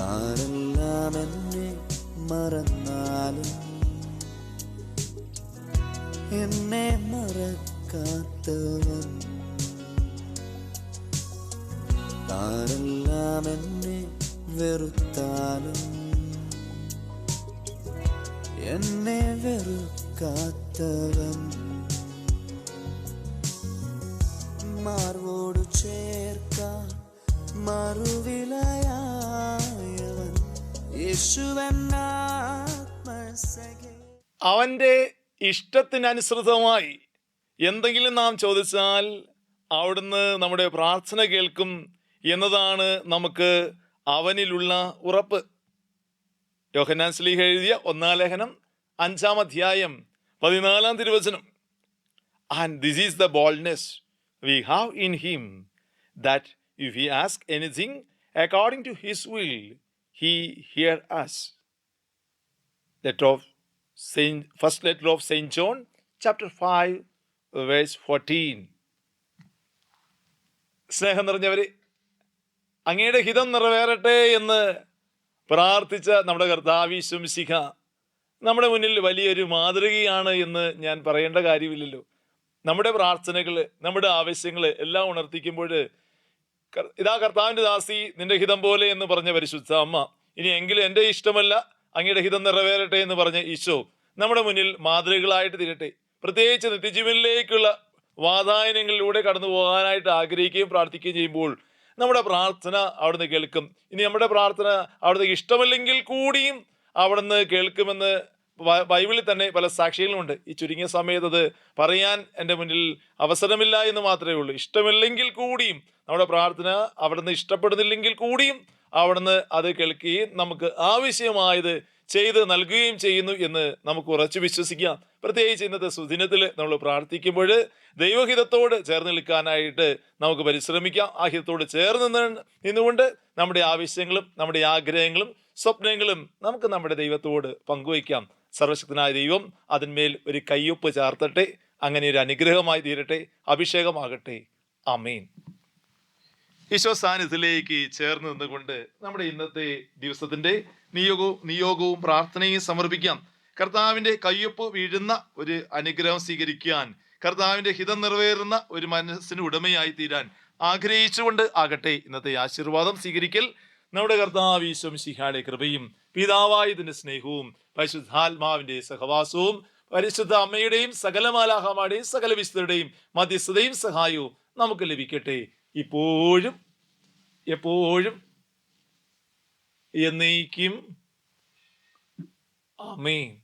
ആരെല്ലാം എന്നെ മറന്നാലും എന്നെ മറക്കാത്തവൻ. താനെല്ലാം എന്നെ വെറുത്താലും എന്നെ വെറുക്കാത്തവൻ. മാർവോട് ചേർക്കാൻ മറുവിലായ അവന്റെ ഇഷ്ടത്തിനനുസൃതമായി എന്തെങ്കിലും നാം ചോദിച്ചാൽ അവിടുന്ന് നമ്മുടെ പ്രാർത്ഥന കേൾക്കും എന്നതാണ് നമുക്ക് അവനിലുള്ള ഉറപ്പ്. യോഹന്നാൻ സ്ലീഹ എഴുതിയ ഒന്നാം ലേഖനം അഞ്ചാം അധ്യായം പതിനാലാം തിരുവചനം. And this is the boldness we have in him that if he ask anything according to his will he hear us. letter of Saint, first letter of Saint John, chapter 5, verse 14. സ്നേഹം നിറഞ്ഞവര് അങ്ങയുടെ ഹിതം നിറവേറട്ടെ എന്ന് പ്രാർത്ഥിച്ച നമ്മുടെ കർത്താവീശ്വം ശിഖ നമ്മുടെ മുന്നിൽ വലിയൊരു മാതൃകയാണ് എന്ന് ഞാൻ പറയേണ്ട കാര്യമില്ലല്ലോ നമ്മുടെ പ്രാർത്ഥനകൾ നമ്മുടെ ആവശ്യങ്ങൾ എല്ലാം ഉണർത്തിക്കുമ്പോൾ ഇതാ കർത്താവിന്റെ ദാസി നിന്റെ ഹിതം പോലെ എന്ന് പറഞ്ഞ പരിശുദ്ധ അമ്മ. ഇനി എങ്കിലും എന്റെ ഇഷ്ടമല്ല അങ്ങയുടെ ഹിതം നിറവേറട്ടെ എന്ന് പറഞ്ഞ ഈശോ നമ്മുടെ മുന്നിൽ മാതൃകകളായിട്ട് തിരട്ടെ. പ്രത്യേകിച്ച് നിത്യജീവനിലേക്കുള്ള വാതായനങ്ങളിലൂടെ കടന്നു പോകാനായിട്ട് ആഗ്രഹിക്കുകയും പ്രാർത്ഥിക്കുകയും ചെയ്യുമ്പോൾ നമ്മുടെ പ്രാർത്ഥന അവിടുന്ന് കേൾക്കും. ഇനി നമ്മുടെ പ്രാർത്ഥന അവിടുന്ന് ഇഷ്ടമല്ലെങ്കിൽ കൂടിയും അവിടുന്ന് കേൾക്കുമെന്ന് ബൈബിളിൽ തന്നെ പല സാക്ഷികളുമുണ്ട്. ഈ ചുരുങ്ങിയ സമയത്ത് അത് പറയാൻ എന്റെ മുന്നിൽ അവസരമില്ല എന്ന് മാത്രമേ ഉള്ളൂ. ഇഷ്ടമില്ലെങ്കിൽ കൂടിയും നമ്മുടെ പ്രാർത്ഥന അവിടുന്ന് ഇഷ്ടപ്പെടുന്നില്ലെങ്കിൽ കൂടിയും അവിടുന്ന് അത് കേൾക്കുകയും നമുക്ക് ആവശ്യമായത് ചെയ്ത് നൽകുകയും ചെയ്യുന്നു എന്ന് നമുക്ക് ഉറച്ചു വിശ്വസിക്കാം. പ്രത്യേകിച്ച് ഇന്നത്തെ സുദിനത്തിൽ നമ്മൾ പ്രാർത്ഥിക്കുമ്പോൾ ദൈവഹിതത്തോട് ചേർന്ന് നിൽക്കാനായിട്ട് നമുക്ക് പരിശ്രമിക്കാം. ആ ഹിതത്തോട് ചേർന്ന് നിന്നുകൊണ്ട് നമ്മുടെ ആവശ്യങ്ങളും നമ്മുടെ ആഗ്രഹങ്ങളും സ്വപ്നങ്ങളും നമുക്ക് നമ്മുടെ ദൈവത്തോട് പങ്കുവയ്ക്കാം. സർവശക്തനായ ദൈവം അതിന്മേൽ ഒരു കയ്യൊപ്പ് ചേർത്തട്ടെ അങ്ങനെ ഒരു അനുഗ്രഹമായി തീരട്ടെ അഭിഷേകമാകട്ടെ. അമീൻ ഈശോ സാന്നിധ്യത്തിലേക്ക് ചേർന്ന് നിന്നുകൊണ്ട് നമ്മുടെ ഇന്നത്തെ ദിവസത്തിന്റെ നിയോഗവും നിയോഗവും പ്രാർത്ഥനയും സമർപ്പിക്കാം. കർത്താവിന്റെ കയ്യൊപ്പ് വീഴുന്ന ഒരു അനുഗ്രഹം സ്വീകരിക്കാൻ കർത്താവിന്റെ ഹിതം നിറവേറുന്ന ഒരു മനസ്സിന് ഉടമയായി തീരാൻ ആഗ്രഹിച്ചുകൊണ്ട് ആകട്ടെ ഇന്നത്തെ ആശീർവാദം സ്വീകരിക്കൽ. നമ്മുടെ കർത്താവ് ഈശോ കൃപയും പിതാവായതിന്റെ സ്നേഹവും പരിശുദ്ധാത്മാവിന്റെ സഹവാസവും പരിശുദ്ധ അമ്മയുടെയും സകല മാലാഹമാരുടെയും സകല വിശുദ്ധരുടെയും മധ്യസ്ഥതയും സഹായവും നമുക്ക് ലഭിക്കട്ടെ. ഇപ്പോഴും എപ്പോഴും എന്നേക്കും. ആമേൻ.